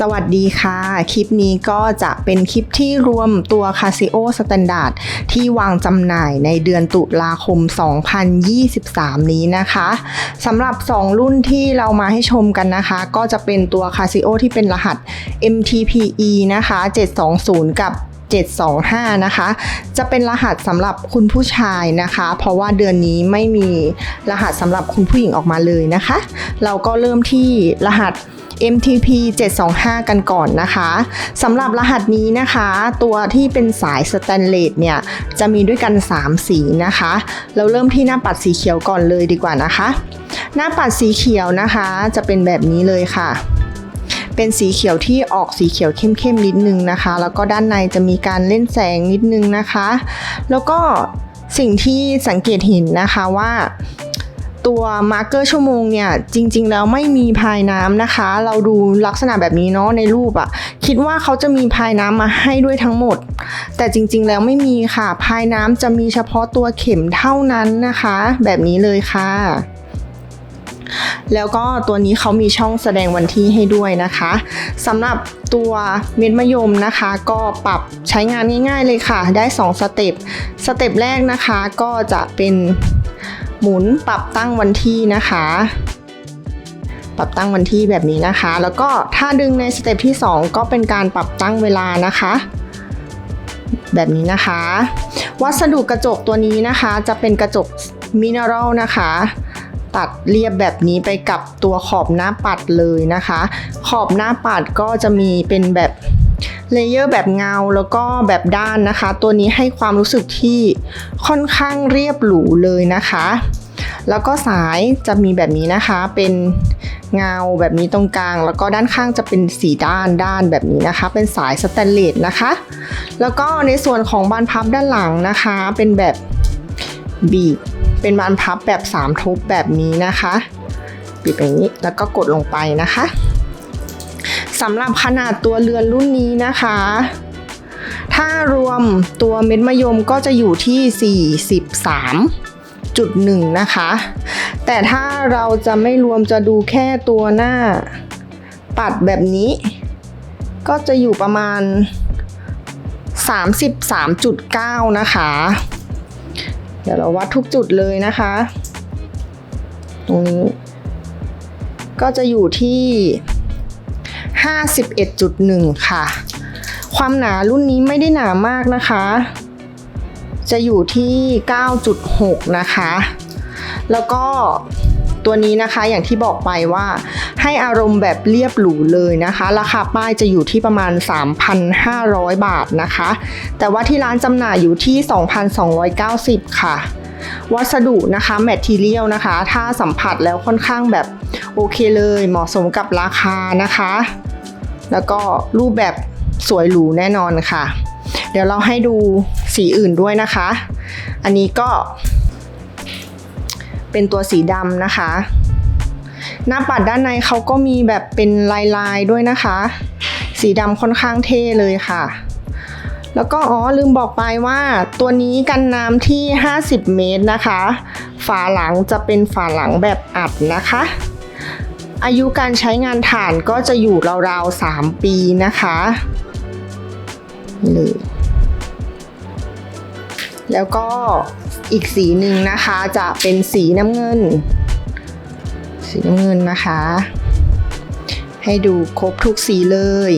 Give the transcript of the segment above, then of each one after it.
สวัสดีค่ะ คลิปนี้ก็จะเป็นคลิปที่รวมตัว Casio Standard ที่วางจำหน่ายในเดือนตุลาคม 2023 นี้นะคะสำหรับ 2 รุ่นที่เรามาให้ชมกันนะคะ ก็จะเป็นตัว Casio ที่เป็นรหัส MTPE นะคะ 720 กับ 725 นะคะ จะเป็นรหัสสำหรับคุณผู้ชายนะคะ เพราะว่าเดือนนี้ไม่มีรหัสสำหรับคุณผู้หญิงออกมาเลยนะคะ เราก็เริ่มที่รหัส MTP 725 กันก่อนนะคะสำหรับรหัสนี้นะคะ ตัวที่เป็นสายสแตนเลสเนี่ย จะมีด้วยกัน 3 สีนะคะ เราเริ่มที่หน้าปัดสีเขียวก่อนเลยดีกว่านะคะ หน้าปัดสีเขียวนะคะ จะเป็นแบบนี้เลยค่ะ เป็นสีเขียวที่ออกสีเขียวเข้มๆนิดนึงนะคะ แล้วก็ด้านในจะมีการเล่นแสงนิดนึงนะคะ แล้วก็สิ่งที่สังเกตเห็นนะคะว่าตัวมาร์กเกอร์ชั่วโมงเนี่ย จริง ๆ แล้วไม่มีพายน้ำนะคะ เราดูลักษณะแบบนี้เนาะในรูปอะคิดว่าเขาจะมีพายน้ำมาให้ด้วยทั้งหมด แต่จริง ๆ แล้วไม่มีค่ะ พายน้ำจะมีเฉพาะตัวเข็มเท่านั้นนะคะ แบบนี้เลยค่ะ แล้วก็ตัวนี้เขามีช่องแสดงวันที่ให้ด้วยนะคะสำหรับตัวเม็ดมะยมนะคะ ก็ปรับใช้งานง่าย ๆเลยค่ะ ได้2สเต็ปสเต็ปแรกนะคะก็จะเป็นหมุนปรับตั้งวันที่นะคะปรับตั้งวันที่แบบนี้นะคะ แล้วก็ถ้าดึงในสเต็ปที่ 2 ก็เป็นการปรับตั้งเวลานะคะ แบบนี้นะคะ วัสดุกระจกตัวนี้นะคะ จะเป็นกระจกมิเนอรัลนะคะ ตัดเรียบแบบนี้ไปกับตัวขอบหน้าปัดเลยนะคะ ขอบหน้าปัดก็จะมีเป็นแบบเลเยอร์แบบเงาแล้วก็แบบด้านนะคะ ตัวนี้ให้ความรู้สึกที่ค่อนข้างเรียบหรูเลยนะคะ แล้วก็สายจะมีแบบนี้นะคะ เป็นเงาแบบนี้ตรงกลาง แล้วก็ด้านข้างจะเป็นสีด้านด้านแบบนี้นะคะ เป็นสายสแตนเลสนะคะ แล้วก็ในส่วนของบานพับด้านหลังนะคะ เป็นแบบบีบ เป็นบานพับแบบ 3 ทุบแบบนี้นะคะบีบอย่างนี้แล้วก็กดลงไปนะคะสำหรับขนาดตัวเรือนรุ่นนี้นะคะ ถ้ารวมตัวเม็ดมะยมก็จะอยู่ที่ 43.1 นะคะ แต่ถ้าเราจะไม่รวมจะดูแค่ตัวหน้าปัดแบบนี้ ก็จะอยู่ประมาณ 33.9 นะคะ เดี๋ยวเราวัดทุกจุดเลยนะคะ ตรงนี้ ก็จะอยู่ที่ 51.1 ค่ะ ความหนารุ่นนี้ไม่ได้หนามากนะคะ จะอยู่ที่ 9.6 นะคะ แล้วก็ ตัวนี้นะคะอย่างที่บอกไปว่า ให้อารมณ์แบบเรียบหรูเลยนะคะ ราคาป้ายจะอยู่ที่ประมาณ 3,500 บาทนะคะ แต่ว่าที่ร้านจำหน่ายอยู่ที่ 2,290 ค่ะ วัสดุนะคะแมททีเรียลนะคะ ถ้าสัมผัสแล้วค่อนข้างแบบโอเคเลย เหมาะสมกับราคานะคะ แล้วก็รูปแบบสวยหรูแน่นอนค่ะ เดี๋ยวเราให้ดูสีอื่นด้วยนะคะ อันนี้ก็ เป็นตัวสีดำนะคะ หน้าปัดด้านในเขาก็มีแบบเป็นลายๆด้วยนะคะ สีดำค่อนข้างเท่เลยค่ะ แล้วก็อ๋อลืมบอกไปว่าตัวนี้กันน้ำที่ 50 เมตรนะคะ ฝาหลังจะเป็นฝาหลังแบบอัดนะคะ อายุการใช้งานฐานก็จะอยู่ราวๆ 3 ปีนะคะเลย แล้วก็อีกสีหนึ่งนะคะจะเป็นสีน้ำเงิน สีน้ำเงินนะคะ ให้ดูครบทุกสีเลย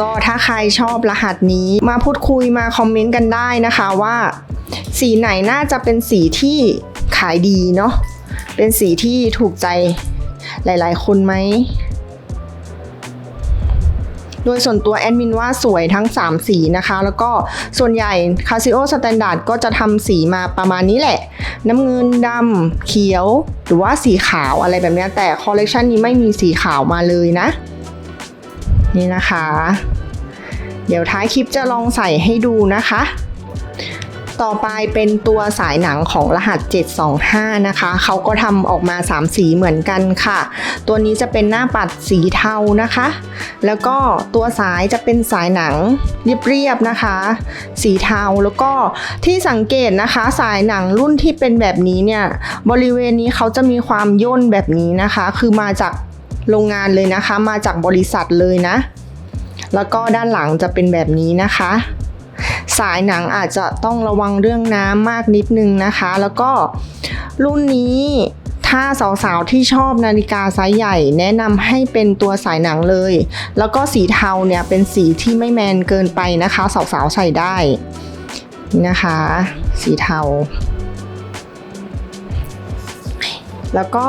ก็ถ้าใครชอบรหัสนี้มาพูดคุยมาคอมเมนต์กันได้นะคะว่า สีไหนน่าจะเป็นสีที่ขายดีเนาะเป็นสีที่ถูกใจหลาย ๆ คนไหม โดยส่วนตัวแอดมินว่าสวยทั้ง 3 สีนะคะ แล้วก็ส่วนใหญ่ Casio Standard ก็จะทำสีมาประมาณนี้แหละ น้ำเงินดำเขียว หรือว่าสีขาวอะไรแบบนี้แต่คอลเลกชันนี้ไม่มีสีขาวมาเลยนะ นี่นะคะ เดี๋ยวท้ายคลิปจะลองใส่ให้ดูนะคะ ต่อไปเป็นตัวสายหนังของรหัส 725 นะคะเขาก็ทำออกมา 3 สีเหมือนกันค่ะ ตัวนี้จะเป็นหน้าปัดสีเทานะคะ แล้วก็ตัวสายจะเป็นสายหนังเรียบๆนะคะ สีเทาแล้วก็ที่สังเกตนะคะสายหนังรุ่นที่เป็นแบบนี้เนี่ยบริเวณนี้เขาจะมีความย่นแบบนี้นะคะ คือมาจากโรงงานเลยนะคะ มาจากบริษัทเลยนะ แล้วก็ด้านหลังจะเป็นแบบนี้นะคะ สายหนังอาจจะต้องระวังเรื่องน้ำมากนิดนึงนะคะ แล้วก็รุ่นนี้ถ้าสาวๆที่ชอบนาฬิกาไซส์ใหญ่ แนะนำให้เป็นตัวสายหนังเลย แล้วก็สีเทาเนี่ยเป็นสีที่ไม่แมนเกินไปนะคะ สาวๆใส่ได้นี่นะคะ สีเทา แล้วก็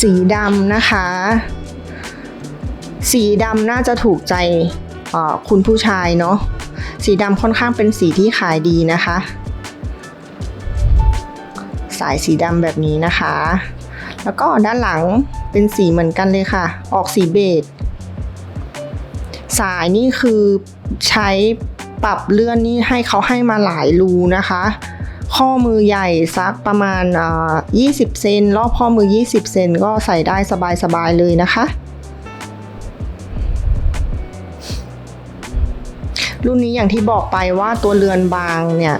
สีดำนะคะ สีดำน่าจะถูกใจคุณผู้ชายเนาะ สีดำค่อนข้างเป็นสีที่ขายดีนะคะ สายสีดำแบบนี้นะคะ แล้วก็ด้านหลังเป็นสีเหมือนกันเลยค่ะ ออกสีเบจสายนี่คือใช้ปรับเลื่อนนี่ให้เขาให้มาหลายรูนะคะ ข้อมือใหญ่สักประมาณอ่อ20 เซนรอบข้อมือ 20 เซนก็ใส่ได้สบายๆเลยนะคะ รุ่นนี้อย่างที่บอกไปว่าตัวเรือนบางเนี่ย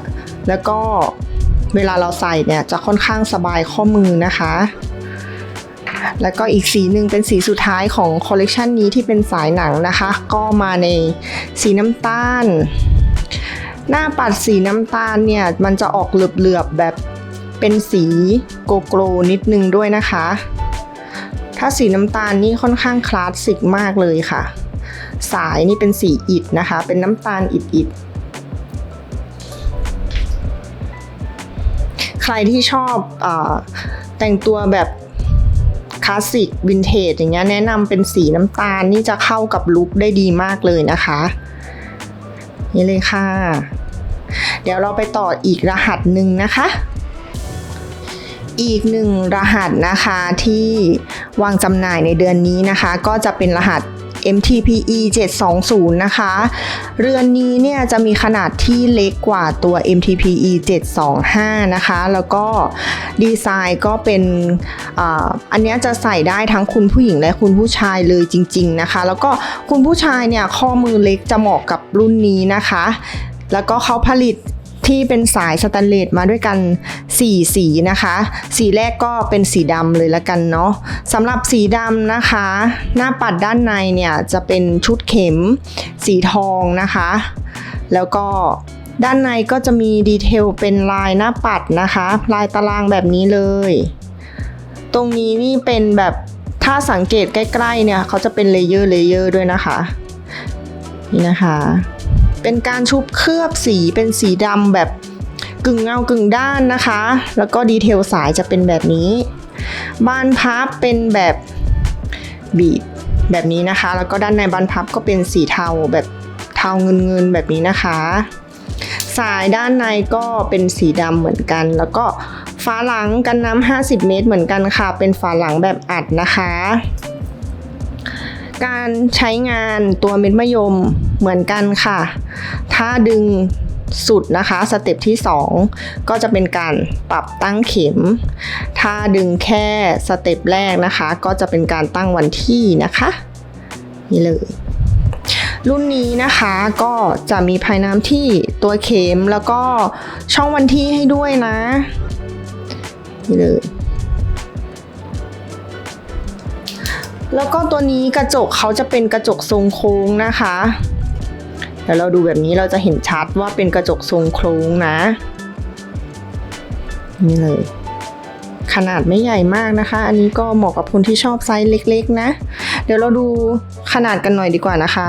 แล้วก็เวลาเราใส่เนี่ยจะค่อนข้างสบายข้อมือนะคะ แล้วก็อีกสีหนึ่งเป็นสีสุดท้ายของคอลเลกชันนี้ที่เป็นสายหนังนะคะ ก็มาในสีน้ำตาล หน้าปัดสีน้ำตาลเนี่ย มันจะออกเหลือบๆแบบเป็นสีโกโกรนิดนึงด้วยนะคะ ถ้าสีน้ำตาลนี่ค่อนข้างคลาสสิกมากเลยค่ะ สายนี่เป็นสีอิฐนะคะ เป็นน้ำตาลอิฐอิฐใครที่ชอบอแต่งตัวแบบคลาสสิกวินเทจอย่างเงี้ยแนะนำเป็นสีน้ำตาลนี่จะเข้ากับลุคได้ดีมากเลยนะคะ นี่เลยค่ะ เดี๋ยวเราไปต่ออีกรหัสหนึ่งนะคะ อีกหนึ่งรหัสนะคะที่วางจำหน่ายในเดือนนี้นะคะ ก็จะเป็นรหัส MTPE 720 นะคะ เรือนนี้เนี่ยจะมีขนาดที่เล็กกว่าตัว MTPE 725 นะคะ แล้วก็ดีไซน์ก็เป็นอาอันนี้จะใส่ได้ทั้งคุณผู้หญิงและคุณผู้ชายเลยจริง ๆนะคะ แล้วก็คุณผู้ชายเนี่ยข้อมือเล็กจะเหมาะกับรุ่นนี้นะคะ แล้วก็เขาผลิต ที่เป็นสายสแตนเลสมาด้วยกัน 4 สีนะคะ สีแรกก็เป็นสีดำเลยละกันเนาะสำหรับสีดำนะคะ หน้าปัดด้านในเนี่ยจะเป็นชุดเข็มสีทองนะคะ แล้วก็ด้านในก็จะมีดีเทลเป็นลายหน้าปัดนะคะ ลายตารางแบบนี้เลย ตรงนี้นี่เป็นแบบถ้าสังเกตใกล้ๆเนี่ยเขาจะเป็นเลเยอร์เลเยอร์ด้วยนะคะ นี่นะคะ เป็นการชุบเคลือบสีเป็นสีดำแบบกึ่งเงากึ่งด้านนะคะ แล้วก็ดีเทลสายจะเป็นแบบนี้ บานพับเป็นแบบบีดแบบนี้นะคะ แล้วก็ด้านในบานพับก็เป็นสีเทาแบบเทาเงินเงินๆแบบนี้นะคะ สายด้านในก็เป็นสีดำเหมือนกัน แล้วก็ฝาหลังกันน้ำ50 เมตรเหมือนกันค่ะ เป็นฝาหลังแบบอัดนะคะ การใช้งานตัวเม็ดมะยม เหมือนกันค่ะ ถ้าดึงสุดนะคะสเต็ปที่ 2 ก็จะเป็นการปรับตั้งเข็ม ถ้าดึงแค่สเต็ปแรกนะคะ ก็จะเป็นการตั้งวันที่นะคะนี่เลย รุ่นนี้นะคะก็จะมีภายน้ำที่ตัวเข็มแล้วก็ช่องวันที่ให้ด้วยนะนี่เลยแล้วก็ตัวนี้กระจกเขาจะเป็นกระจกทรงโค้งนะคะ เดี๋ยวเราดูแบบนี้เราจะเห็นชัดว่าเป็นกระจกทรงโค้งนะ นี่เลย ขนาดไม่ใหญ่มากนะคะ อันนี้ก็เหมาะกับคนที่ชอบไซส์เล็ก ๆ นะ เดี๋ยวเราดูขนาดกันหน่อยดีกว่านะคะ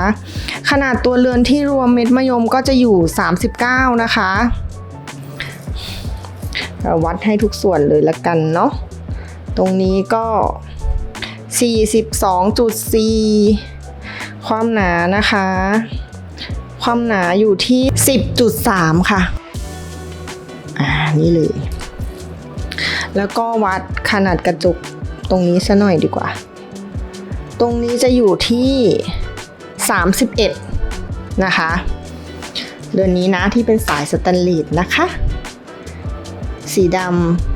ขนาดตัวเรือนที่รวมเม็ดมะยมก็จะอยู่ 39 นะคะเราวัดให้ทุกส่วนเลยละกันเนาะ ตรงนี้ก็ 42.4 ความหนานะคะ ความหนาอยู่ที่ 10.3 ค่ะ อ่า นี่เลย แล้วก็วัดขนาดกระจกตรงนี้ซะหน่อยดีกว่า ตรงนี้จะอยู่ที่ 31 นะคะเรือนนี้นะที่เป็นสายสแตนเลสนะคะ สีด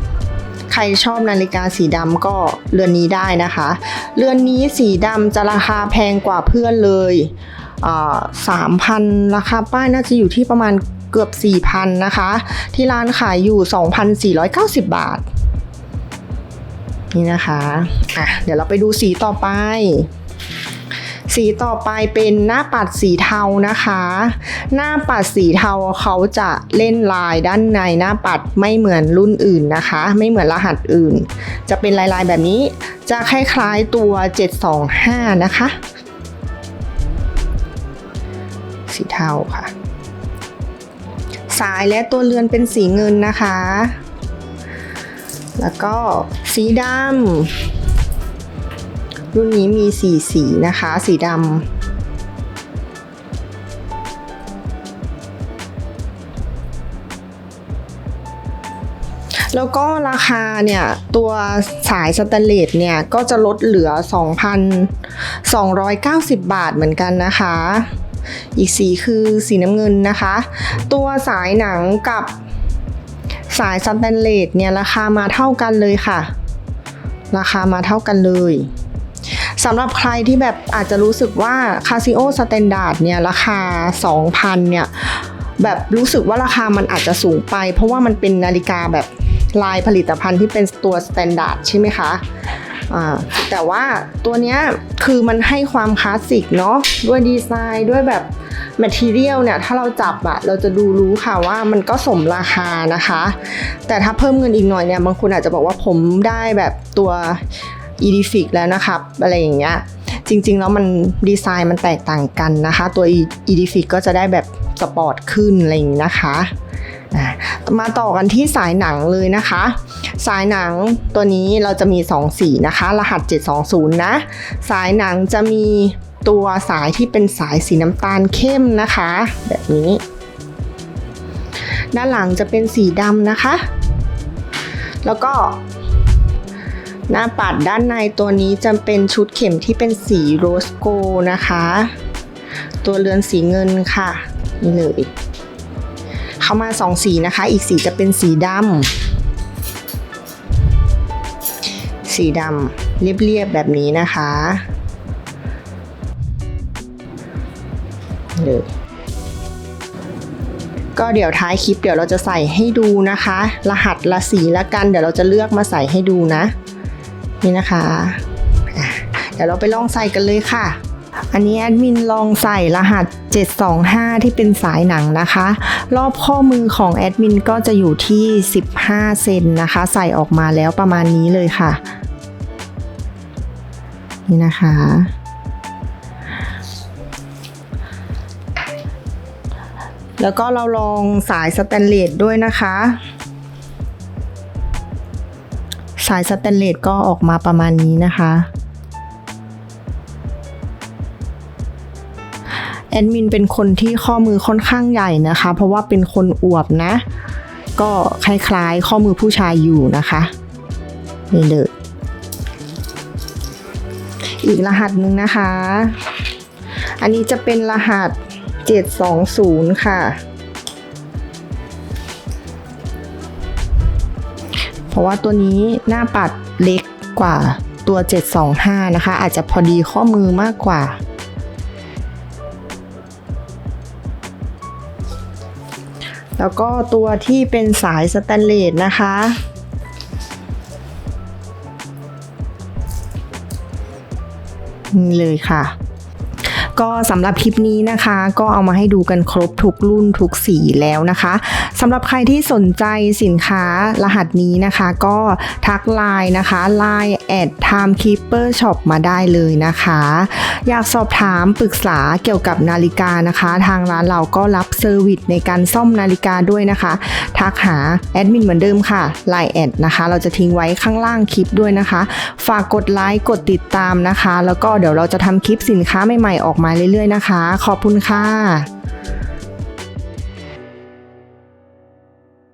ำใครชอบนาฬิกาสีดำก็เรือนนี้ได้นะคะ เรือนนี้สีดำจะราคาแพงกว่าเพื่อนเลย สามพันราคาป้ายน่าจะอยู่ที่ประมาณเกือบ 4,000 นะคะ ที่ร้านขายอยู่ 2,490 บาท นี่นะคะอะเดี๋ยวเราไปดูสีต่อไป สีต่อไปเป็นหน้าปัดสีเทานะคะ หน้าปัดสีเทาเขาจะเล่นลายด้านในหน้าปัดไม่เหมือนรุ่นอื่นนะคะ ไม่เหมือนรหัสอื่น จะเป็นลายๆแบบนี้ จะคล้ายๆตัว 725 นะคะ สีเทาค่ะ สายและตัวเรือนเป็นสีเงินนะคะ แล้วก็สีดำรุ่นนี้มีสีสีนะคะ สีดำแล้วก็ราคาเนี่ย ตัวสายสแตนเลสเนี่ย ก็จะลดเหลือ2,290 บาทเหมือนกันนะคะ อีกสีคือสีน้ำเงินนะคะ ตัวสายหนังกับสายสแตนเลสเนี่ยราคามาเท่ากันเลยค่ะ ราคามาเท่ากันเลยสำหรับใครที่แบบอาจจะรู้สึกว่า Casio Standard เนี่ยราคา 2,000 เนี่ย แบบรู้สึกว่าราคามันอาจจะสูงไป เพราะว่ามันเป็นนาฬิกาแบบลายผลิตภัณฑ์ที่เป็นตัว Standard ใช่ไหมคะ แต่ว่าตัวเนี้ยคือมันให้ความคลาสสิกเนาะด้วยดีไซน์ด้วยแบบแมทเทียลเนี่ยถ้าเราจับอะเราจะดูรู้ค่ะว่ามันก็สมราคานะคะ แต่ถ้าเพิ่มเงินอีกหน่อยเนี่ยบางคนอาจจะบอกว่าผมได้แบบตัวอีดิฟิกแล้วนะครับอะไรอย่างเงี้ยจริงๆแล้วมันดีไซน์มันแตกต่างกันนะคะ ตัวอีดิฟิกก็จะได้แบบสปอร์ตขึ้นอะไรอย่างนี้นะคะ มาต่อกันที่สายหนังเลยนะคะ สายหนังตัวนี้เราจะมี 2 สีนะคะ รหัส 720 นะ สายหนังจะมีตัวสายที่เป็นสายสีน้ำตาลเข้มนะคะ แบบนี้ ด้านหลังจะเป็นสีดำนะคะ แล้วก็หน้าปัดด้านในตัวนี้จะเป็นชุดเข็มที่เป็นสีโรสโกนะคะ ตัวเรือนสีเงินค่ะ นี่เลย เข้ามาสองสีนะคะ อีกสีจะเป็นสีดำสีดำเรียบๆแบบนี้นะคะเลยก็เดี๋ยวท้ายคลิปเดี๋ยวเราจะใส่ให้ดูนะคะ รหัสละสีละกัน เดี๋ยวเราจะเลือกมาใส่ให้ดูนะ นี่นะคะ เดี๋ยวเราไปลองใส่กันเลยค่ะ อันนี้แอดมินลองใส่รหัส 725 ที่เป็นสายหนังนะคะ รอบข้อมือของแอดมินก็จะอยู่ที่ 15 เซนนะคะ ใส่ออกมาแล้วประมาณนี้เลยค่ะ นี่นะคะ แล้วก็เราลองสายสแตนเลสด้วยนะคะ สายสแตนเลสก็ออกมาประมาณนี้นะคะ ดมินเป็นคนที่ข้อมือค่อนข้างใหญ่นะคะ เพราะว่าเป็นคนอวบนะ ก็คล้ายๆข้อมือผู้ชายอยู่นะคะนี่เลยอีกรหัสหนึ่งนะคะ อันนี้จะเป็นรหัส 720 ค่ะ เพราะว่าตัวนี้หน้าปัดเล็กกว่าตัว 725 นะคะ อาจจะพอดีข้อมือมากกว่า แล้วก็ตัวที่เป็นสายสแตนเลสนะคะ นี่เลยค่ะ ก็สำหรับคลิปนี้นะคะ ก็เอามาให้ดูกันครบทุกรุ่นทุกสีแล้วนะคะ สำหรับใครที่สนใจสินค้ารหัสนี้นะคะ ก็ทักไลน์นะคะ Line at timekeeper shop มาได้เลยนะคะ อยากสอบถามปรึกษาเกี่ยวกับนาฬิกานะคะ ทางร้านเราก็รับเซอร์วิสในการซ่อมนาฬิกาด้วยนะคะ ทักหาแอดมินเหมือนเดิมค่ะ Line แอดนะคะ เราจะทิ้งไว้ข้างล่างคลิปด้วยนะคะ ฝากกดไลค์กดติดตามนะคะ แล้วก็เดี๋ยวเราจะทำคลิปสินค้าใหม่ๆออกมาเรื่อยๆนะคะ ขอบคุณค่ะ